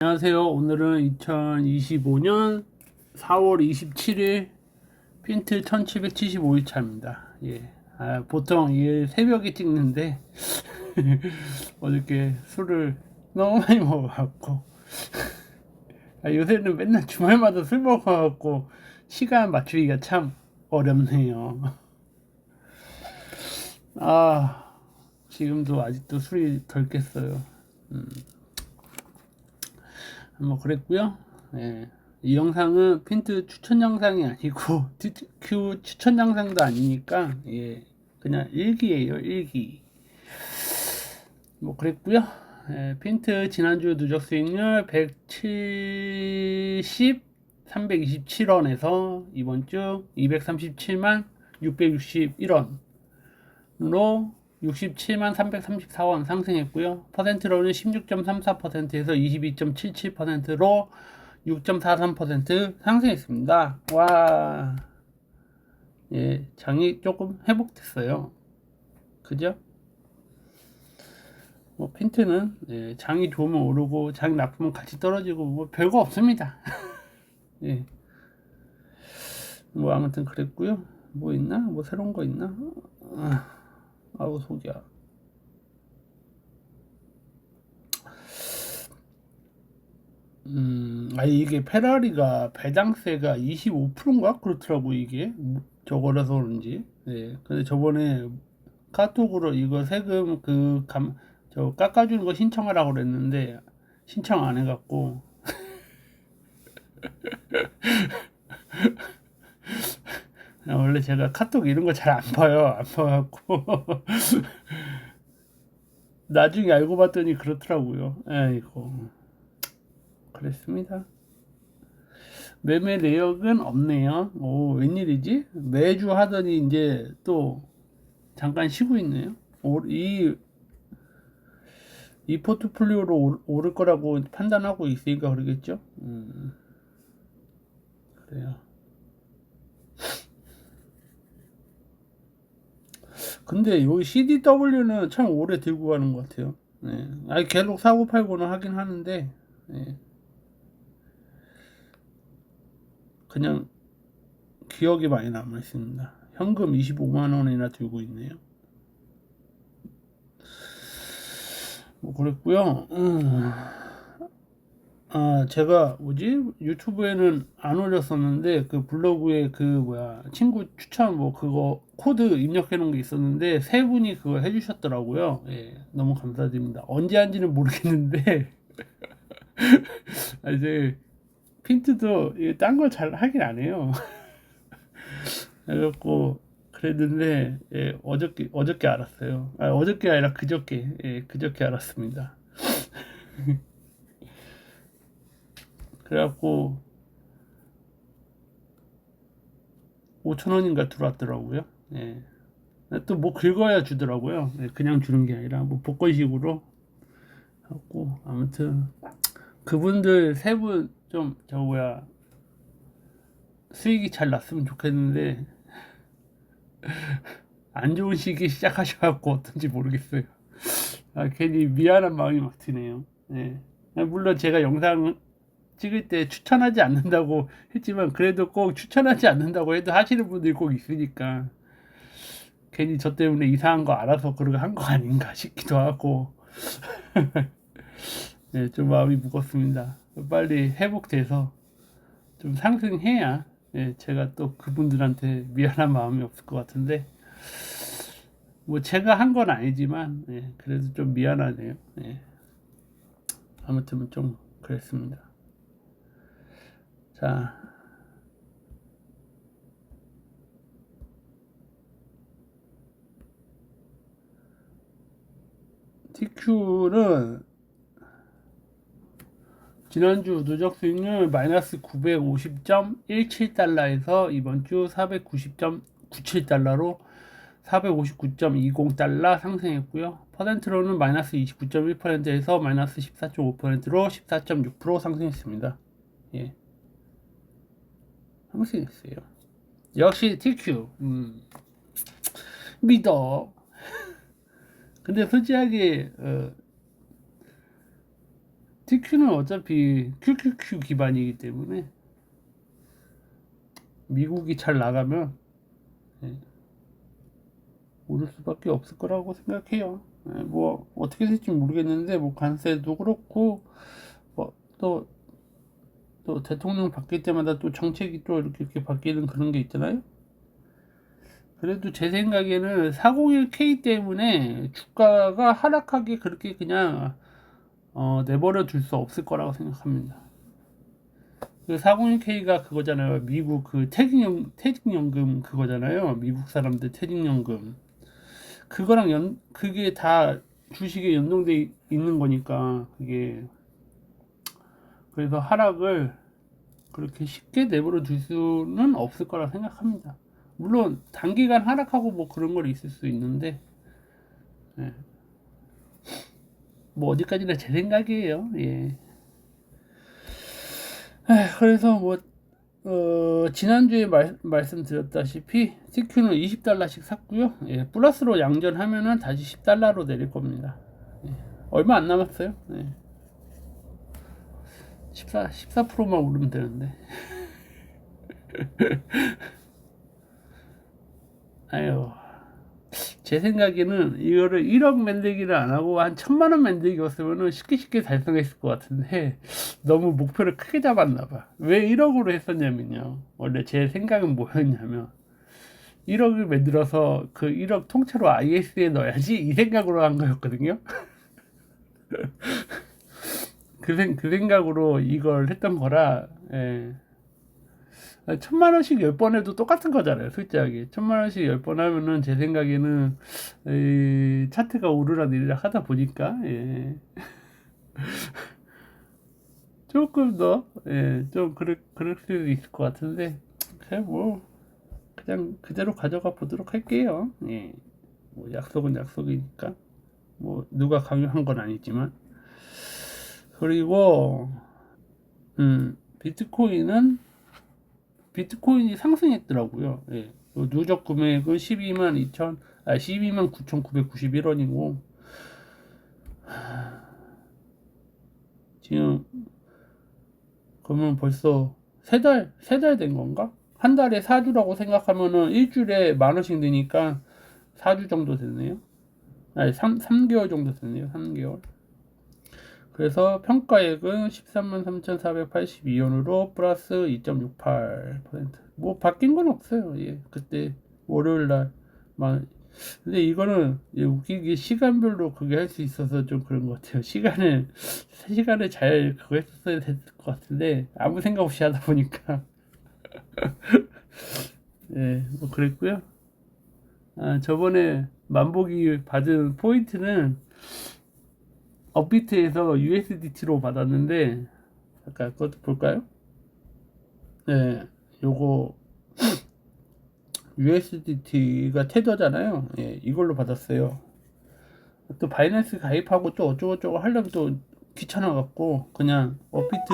안녕하세요. 오늘은 2025년 4월 27일 핀트 1775일차입니다. 예. 아, 보통 이 새벽에 찍는데 어저께 술을 너무 많이 먹어갖고 아, 요새는 맨날 주말마다 술 먹어갖고 시간 맞추기가 참 어렵네요. 아 지금도 아직도 술이 덜 깼어요. 음. 뭐 그랬고요. 예. 이 영상은 핀트 추천 영상이 아니고 TQ 추천 영상도 아니니까 예. 그냥 일기예요 일기. 뭐 그랬고요. 예. 핀트 지난주 누적 수익률 170 327원에서 이번 주 237만 661원으로 67만 334원 상승했고요. 퍼센트로는 16.34%에서 22.77%로 6.43% 상승했습니다. 와, 예, 장이 조금 회복됐어요. 그죠? 뭐 핀트는 예, 장이 좋으면 오르고 장이 나쁘면 같이 떨어지고 뭐 별거 없습니다. 예. 뭐 아무튼 그랬고요. 뭐 있나? 뭐 새로운 거 있나? 아. 아우 속이야. 음, 아 이게 페라리가 배당세가 25%인가 그렇더라고 이게 저거라서 그런지. 네. 근데 저번에 카톡으로 이거 세금 그 감 저 깎아주는 거 신청하라고 그랬는데 신청 안 해갖고 아, 원래 제가 카톡 이런 거 잘 안 봐요. 안 봐갖고. 나중에 알고 봤더니 그렇더라고요. 아이고. 그랬습니다. 매매 내역은 없네요. 오, 웬일이지? 매주 하더니 이제 또 잠깐 쉬고 있네요. 이, 이 포트폴리오로 오를 거라고 판단하고 있으니까 그러겠죠? 음, 그래요. 근데 요 CDW는 참 오래 들고 가는 것 같아요. 네. 아니 계속 사고 팔고는 하긴 하는데 네. 그냥 기억이 많이 남아 있습니다. 현금 25만 원이나 들고 있네요. 뭐 그랬고요. 음. 아, 제가 뭐지? 유튜브에는 안 올렸었는데 그 블로그에 그 뭐야 친구 추천 뭐 그거 코드 입력해 놓은 게 있었는데 세 분이 그거 해주셨더라고요. 예, 너무 감사드립니다. 언제 한지는 모르겠는데 아, 이제 핀트도 딴 걸 잘 하긴 안 해요. 그래갖고 그랬는데 예, 어저께 어저께 알았어요. 아, 어저께 아니라 그저께 예, 그저께 알았습니다. 그래갖고 5천원인가 들어왔더라고요. 예. 또뭐 긁어야 주더라고요. 예, 그냥 주는 게 아니라 뭐 복권식으로 하고 아무튼 그분들 세 분 좀 저 뭐야 수익이 잘 났으면 좋겠는데 안 좋은 시기 시작하셔갖고 어떤지 모르겠어요. 아, 괜히 미안한 마음이 막 드네요. 예. 물론 제가 영상 찍을 때 추천하지 않는다고 했지만 그래도 꼭 추천하지 않는다고 해도 하시는 분들이 꼭 있으니까 괜히 저 때문에 이상한 거 알아서 그러게 한 거 아닌가 싶기도 하고 네, 좀 마음이 무겁습니다. 빨리 회복돼서 좀 상승해야 네, 제가 또 그분들한테 미안한 마음이 없을 것 같은데 뭐 제가 한 건 아니지만 네, 그래도 좀 미안하네요. 네. 아무튼 좀 그랬습니다. 자. TQ는 지난주 누적 수익률 마이너스 950.17달러에서 이번 주 490.97달러로 459.20달러 상승했고요. 퍼센트로는 마이너스 29.1%에서 마이너스 14.5%로 14.6% 상승했습니다. 예. 상승했어요. 역시 TQ. 음. 믿어. 근데 솔직하게 어, TQ는 어차피 QQQ 기반이기 때문에 미국이 잘 나가면 예, 오를 수밖에 없을 거라고 생각해요. 예, 뭐 어떻게 될지 모르겠는데 뭐 관세도 그렇고 뭐 또 또 대통령 바뀔 때마다 또 정책이 또 이렇게, 이렇게 바뀌는 그런 게 있잖아요. 그래도 제 생각에는 401k 때문에 주가가 하락하기 그렇게 그냥 어, 내버려 둘 수 없을 거라고 생각합니다. 그 401k가 그거잖아요. 미국 그 퇴직연, 퇴직연금 그거잖아요. 미국 사람들 퇴직연금. 그거랑 연, 그게 다 주식에 연동돼 있는 거니까, 그게. 그래서 하락을 그렇게 쉽게 내버려 둘 수는 없을 거라 생각합니다. 물론, 단기간 하락하고 뭐 그런 걸 있을 수 있는데, 예. 뭐 어디까지나 제 생각이에요. 예. 에, 그래서 뭐 어, 지난주에 말, 말씀드렸다시피 CQ는 20달러씩 샀고요. 예, 플러스로 양전하면은 다시 10달러로 내릴 겁니다. 예, 얼마 안 남았어요. 예. 14, 14%만 오르면 되는데. 아유. 제 생각에는 이거를 1억 만들기를 안 하고 한 천만 원 만들기였으면은 쉽게 쉽게 달성했을 것 같은데 너무 목표를 크게 잡았나 봐. 왜 1억으로 했었냐면요. 원래 제 생각은 뭐였냐면 1억을 만들어서 그 1억 통째로 IS에 넣어야지 이 생각으로 한 거였거든요. 그, 생, 그 생각으로 이걸 했던 거라 예. 천만 원씩 열 번 해도 똑같은 거잖아요, 솔직하게. 천만 원씩 열 번 하면은 제 생각에는 이 차트가 오르락 내리락 하다 보니까 예. 조금 더, 예, 좀 그럴, 그럴 수도 있을 것 같은데, 그냥 뭐, 그냥 그대로 가져가 보도록 할게요. 예. 뭐 약속은 약속이니까. 뭐, 누가 강요한 건 아니지만. 그리고, 음, 비트코인은 비트코인이 상승했더라고요. 예. 누적 금액은 12만 2천, 아, 12만 9,991원이고, 지금, 그러면 벌써 세 달, 세 달 된 건가? 한 달에 4주라고 생각하면은 일주일에 만 원씩 드니까 4주 정도 됐네요. 아니, 3, 3개월 정도 됐네요. 3개월. 그래서 평가액은 13만 3,482원으로 플러스 2.68%. 뭐 바뀐 건 없어요. 예. 그때 월요일 날. 막 근데 이거는 예, 웃기게 시간별로 그게 할 수 있어서 좀 그런 것 같아요. 시간을 시간을 잘 그거 했었어야 됐을 것 같은데 아무 생각 없이 하다 보니까 예, 뭐 그랬고요. 아, 저번에 만보기 받은 포인트는 업비트에서 USDT로 받았는데 잠깐 그것도 볼까요? 네, 요거 USDT가 테더잖아요. 예, 이걸로 받았어요. 또 바이낸스 가입하고 또 어쩌고저쩌고 하려면 또 귀찮아 갖고 그냥 업비트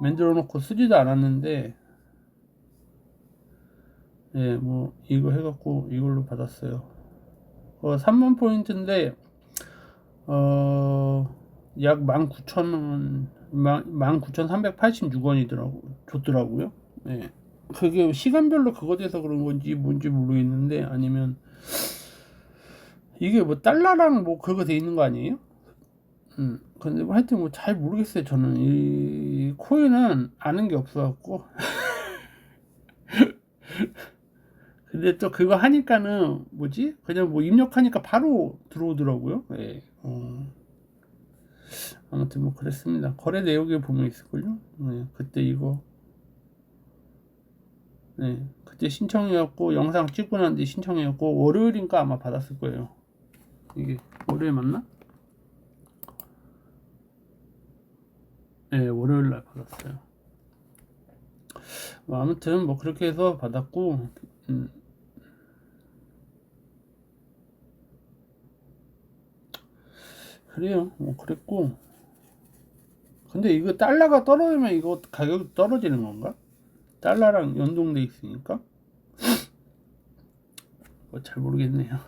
만들어 놓고 쓰지도 않았는데 예, 뭐 이거 해 갖고 이걸로 받았어요. 어, 3만 포인트인데 어, 약 19,000원, 19,386원이더라고, 줬더라고요. 예. 그게 시간별로 그거 돼서 그런 건지 뭔지 모르겠는데, 아니면, 이게 뭐 달러랑 뭐 그거 돼 있는 거 아니에요? 음, 근데 뭐 하여튼 뭐 잘 모르겠어요, 저는. 이 코인은 아는 게 없어갖고. 근데 또 그거 하니까는 뭐지? 그냥 뭐 입력하니까 바로 들어오더라고요. 예. 어. 아무튼 뭐 그랬습니다. 거래 내역에 보면 있을걸요? 네, 그때 이거 네, 그때 신청이었고 영상 찍고 난 뒤 신청이었고 월요일인가 아마 받았을 거예요. 이게 월요일 맞나? 네, 월요일 날 받았어요. 뭐 아무튼 뭐 그렇게 해서 받았고 음, 그래요. 뭐 그랬고. 근데 이거 달러가 떨어지면 이거 가격이 떨어지는 건가? 달러랑 연동돼 있으니까. 뭐 잘 모르겠네요.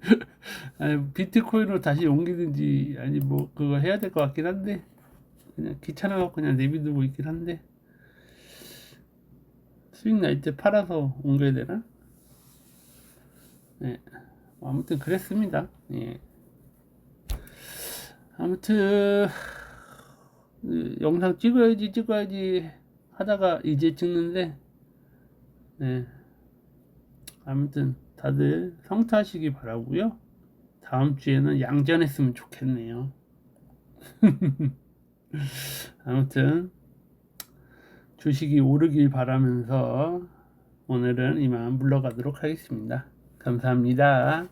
아니, 비트코인으로 다시 옮기든지 아니 뭐 그거 해야 될 것 같긴 한데 그냥 귀찮아갖고 그냥 내비두고 있긴 한데 수익 날 때 팔아서 옮겨야 되나? 네. 아무튼 그랬습니다. 예. 아무튼 그 영상 찍어야지 찍어야지 하다가 이제 찍는데 네. 아무튼 다들 성투하시기 바라고요. 다음 주에는 양전했으면 좋겠네요. 아무튼 주식이 오르길 바라면서 오늘은 이만 물러가도록 하겠습니다. 감사합니다.